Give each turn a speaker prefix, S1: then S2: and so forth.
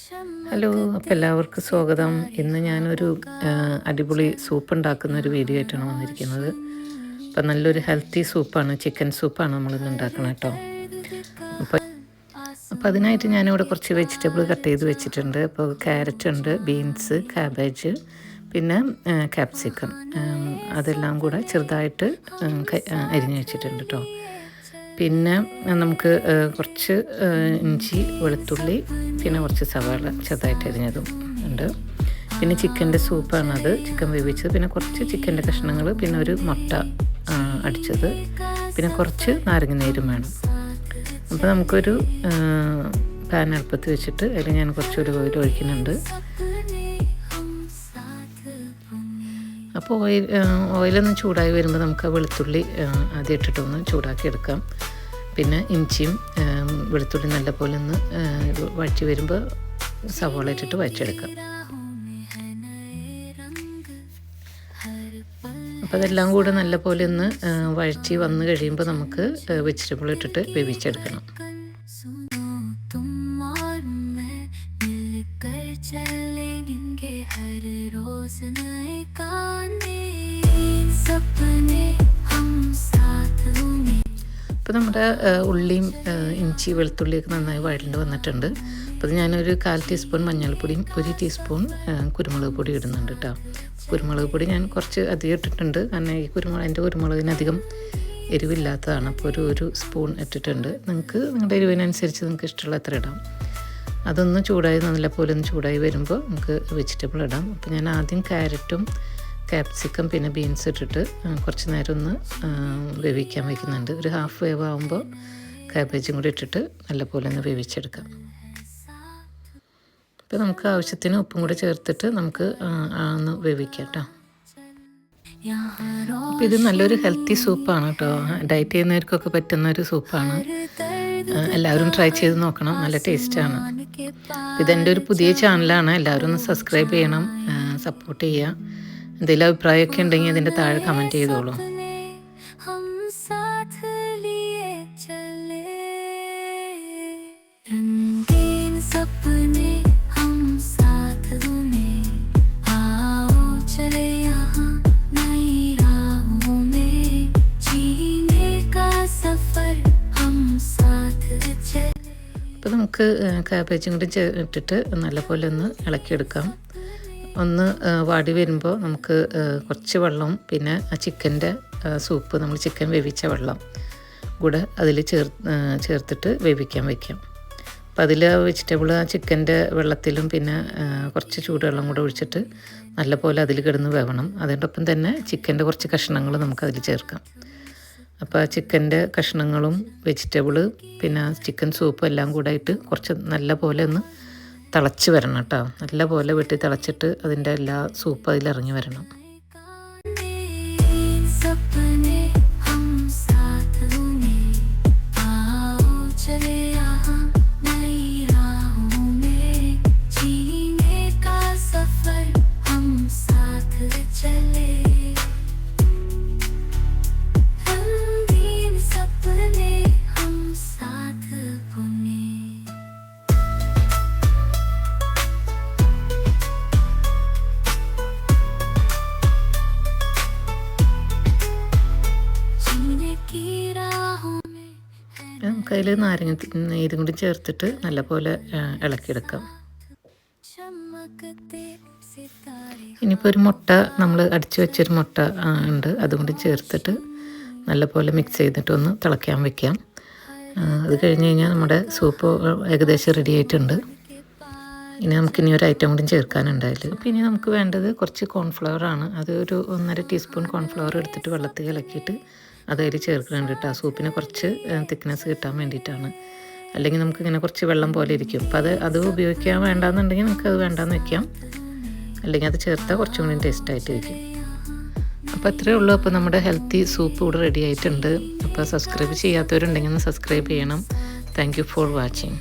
S1: Hello അപ്പോൾ എല്ലാവർക്കും സ്വാഗതം. ഇന്ന് ഞാനൊരു അടിപൊളി സൂപ്പ് ഉണ്ടാക്കുന്ന ഒരു വീഡിയോ ആയിട്ടാണ് വന്നിരിക്കുന്നത്. അപ്പം നല്ലൊരു ഹെൽത്തി സൂപ്പാണ് ചിക്കൻ സൂപ്പാണ് നമ്മളിന്ന് ഉണ്ടാക്കണം കേട്ടോ അപ്പോൾ അപ്പോൾ അതിനായിട്ട് ഞാനിവിടെ കുറച്ച് വെജിറ്റബിൾ കട്ട് ചെയ്ത് വെച്ചിട്ടുണ്ട്. അപ്പോൾ ക്യാരറ്റ് ഉണ്ട് ബീൻസ് കാബേജ് പിന്നെ ക്യാപ്സിക്കം. അതെല്ലാം കൂടെ ചെറുതായിട്ട് അരിഞ്ഞ് വെച്ചിട്ടുണ്ട് കേട്ടോ പിന്നെ നമുക്ക് കുറച്ച് ഇഞ്ചി വെളുത്തുള്ളി പിന്നെ കുറച്ച് സവാള ചെറുതായിട്ട് അരിഞ്ഞതും ഉണ്ട്. പിന്നെ ചിക്കന്റെ സൂപ്പാണത് ചിക്കൻ വേവിച്ചത്. പിന്നെ കുറച്ച് ചിക്കന്റെ കഷ്ണങ്ങൾ പിന്നെ ഒരു മുട്ട അടിച്ചത്. പിന്നെ കുറച്ച് നാരങ്ങ നീരും വേണം. അപ്പോൾ നമുക്കൊരു പാൻ അടുപ്പത്ത് വെച്ചിട്ട് അതിൽ ഞാൻ കുറച്ചൊരു ഓയിൽ ഒഴിക്കുന്നുണ്ട്. അപ്പോൾ ഓയിൽ ഓയിലൊന്ന് ചൂടായി വരുമ്പോൾ നമുക്ക് ആ വെളുത്തുള്ളി ആദ്യം ഇട്ടിട്ടൊന്ന് ചൂടാക്കി എടുക്കാം. പിന്നെ ഇഞ്ചിയും വെളുത്തുള്ളി വെളുത്തുള്ളി നല്ലപോലെ ഒന്ന് വഴറ്റി വരുമ്പോൾ സവോള ഇട്ടിട്ട് വഴറ്റിയെടുക്കാം. അപ്പോൾ അതെല്ലാം കൂടെ നല്ലപോലെ ഒന്ന് വഴച്ചി വന്ന് കഴിയുമ്പോൾ നമുക്ക് വെജിറ്റബിൾ ഇട്ടിട്ട് വേവിച്ചെടുക്കണം. ഇപ്പോൾ നമ്മുടെ ഉള്ളിയും ഇഞ്ചി വെളുത്തുള്ളിയൊക്കെ നന്നായി വഴണ്ട് വന്നിട്ടുണ്ട്. അപ്പോൾ ഞാനൊരു കാൽ ടീസ്പൂൺ മഞ്ഞൾപ്പൊടിയും ഒരു ടീസ്പൂൺ കുരുമുളക് പൊടി ഇടുന്നുണ്ട് കേട്ടോ. കുരുമുളക് പൊടി ഞാൻ കുറച്ച് അധികം ഇട്ടിട്ടുണ്ട്. കാരണം ഈ കുരുമുളക് എന്റെ കുരുമുളകിനധികം എരിവില്ലാത്തതാണ്. അപ്പോൾ ഒരു ഒരു സ്പൂൺ ഇട്ടിട്ടുണ്ട്. നിങ്ങൾക്ക് നിങ്ങളുടെ എരിവിനനുസരിച്ച് നിങ്ങൾക്ക് ഇഷ്ടമുള്ള എത്ര ഇടാം. അതൊന്ന് ചൂടായി നല്ല പോലെ ഒന്ന് ചൂടായി വരുമ്പോൾ നമുക്ക് വെജിറ്റബിൾ ഇടാം. അപ്പോൾ ഞാൻ ആദ്യം ക്യാരറ്റും ക്യാപ്സിക്കം പിന്നെ ബീൻസ് ഇട്ടിട്ട് കുറച്ച് നേരം ഒന്ന് വേവിക്കാൻ വയ്ക്കുന്നുണ്ട് ഒരു ഹാഫ് വേവ് ആകുമ്പോൾ ക്യാബേജും കൂടി ഇട്ടിട്ട് നല്ലപോലെ ഒന്ന് വേവിച്ചെടുക്കാം. ഇപ്പോൾ നമുക്ക് ആവശ്യത്തിന് ഉപ്പും കൂടി ചേർത്തിട്ട് നമുക്ക് ഒന്ന് വേവിക്കാം കേട്ടോ. അപ്പം ഇത് നല്ലൊരു ഹെൽത്തി സൂപ്പാണ് കേട്ടോ. ഡയറ്റ് ചെയ്യുന്നവർക്കൊക്കെ പറ്റുന്ന ഒരു സൂപ്പാണ് എല്ലാവരും ട്രൈ ചെയ്ത് നോക്കണം. നല്ല ടേസ്റ്റാണ് ഇതെന്റെ ഒരു പുതിയ ചാനലാണ് എല്ലാവരും ഒന്ന് സബ്സ്ക്രൈബ് ചെയ്യണം. സപ്പോർട്ട് ചെയ്യുക. എന്തെങ്കിലും അഭിപ്രായമൊക്കെ ഉണ്ടെങ്കിൽ അതിന്റെ താഴെ കമന്റ് ചെയ്തോളൂ. അപ്പോൾ നമുക്ക് കാബേജും കൂടി ചേർത്തിട്ട് നല്ലപോലെ ഒന്ന് ഇളക്കിയെടുക്കാം. ഒന്ന് വാടി വരുമ്പോൾ നമുക്ക് കുറച്ച് വെള്ളം പിന്നെ ആ ചിക്കന്റെ സൂപ്പ് നമ്മൾ ചിക്കൻ വേവിച്ച വെള്ളം കൂടെ അതിൽ ചേർ ചേർത്തിട്ട് വേവിക്കാൻ വയ്ക്കാം അപ്പോൾ അതിൽ വെജിറ്റബിൾ ആ ചിക്കന്റെ വെള്ളത്തിലും പിന്നെ കുറച്ച് ചൂടുവെള്ളം കൂടെ ഒഴിച്ചിട്ട് നല്ലപോലെ അതിൽ കിടന്ന് വേവണം. അതോടൊപ്പം തന്നെ ചിക്കന്റെ കുറച്ച് കഷ്ണങ്ങൾ നമുക്ക് അതിൽ ചേർക്കാം. അപ്പോൾ ആ ചിക്കന്റെ കഷ്ണങ്ങളും വെജിറ്റബിൾ പിന്നെ ചിക്കൻ സൂപ്പും എല്ലാം കൂടെ ആയിട്ട് കുറച്ച് നല്ല പോലെ ഒന്ന് തിളച്ച് വരണം കേട്ടോ. നല്ല പോലെ വെട്ടി തിളച്ചിട്ട് അതിന്റെ എല്ലാ സൂപ്പ് അതിലിറങ്ങി വരണം. കയ്യിൽ നാരങ്ങ നെയ്തും കൂടി ചേർത്തിട്ട് നല്ലപോലെ ഇളക്കിയെടുക്കാം. ഇനിയിപ്പോൾ ഒരു മുട്ട നമ്മൾ അടിച്ചു വെച്ചൊരു മുട്ട ഉണ്ട്. അതുകൊണ്ട് ചേർത്തിട്ട് നല്ലപോലെ മിക്സ് ചെയ്തിട്ട് ഒന്ന് തിളക്കാൻ വെക്കാം. അത് കഴിഞ്ഞ് കഴിഞ്ഞാൽ നമ്മുടെ സൂപ്പ് ഏകദേശം റെഡി ആയിട്ടുണ്ട്. ഇനി നമുക്ക് ഇനി ഒരു ഐറ്റം കൂടി ചേർക്കാനുണ്ടായില്ല പിന്നെ നമുക്ക് വേണ്ടത് കുറച്ച് കോൺഫ്ലവർ ആണ്. അത് ഒരു ഒന്നര ടീസ്പൂൺ കോൺഫ്ലവർ എടുത്തിട്ട് വെള്ളത്തിൽ ഇളക്കിയിട്ട് അതിൽ ചേർക്കുന്നുണ്ട് കേട്ടോ സൂപ്പിന് കുറച്ച് തിക്നെസ് കിട്ടാൻ വേണ്ടിയിട്ടാണ്. അല്ലെങ്കിൽ നമുക്ക് ഇങ്ങനെ കുറച്ച് വെള്ളം പോലെ ഇരിക്കും. അപ്പോൾ അത് അത് ഉപയോഗിക്കാൻ വേണ്ടാന്നുണ്ടെങ്കിൽ അത് വേണ്ടാന്ന് വെക്കാം. അല്ലെങ്കിൽ അത് ചേർത്താൽ കുറച്ചും കൂടി ടേസ്റ്റ് ആയിട്ട് ഇരിക്കും അപ്പോൾ അത്രയേ ഉള്ളൂ. അപ്പോൾ നമ്മുടെ ഹെൽത്തി സൂപ്പ് ഇവിടെ റെഡി ആയിട്ടുണ്ട്. അപ്പോൾ സബ്സ്ക്രൈബ് ചെയ്യാത്തവരുണ്ടെങ്കിൽ ഒന്ന് സബ്സ്ക്രൈബ് ചെയ്യണം. Thank for watching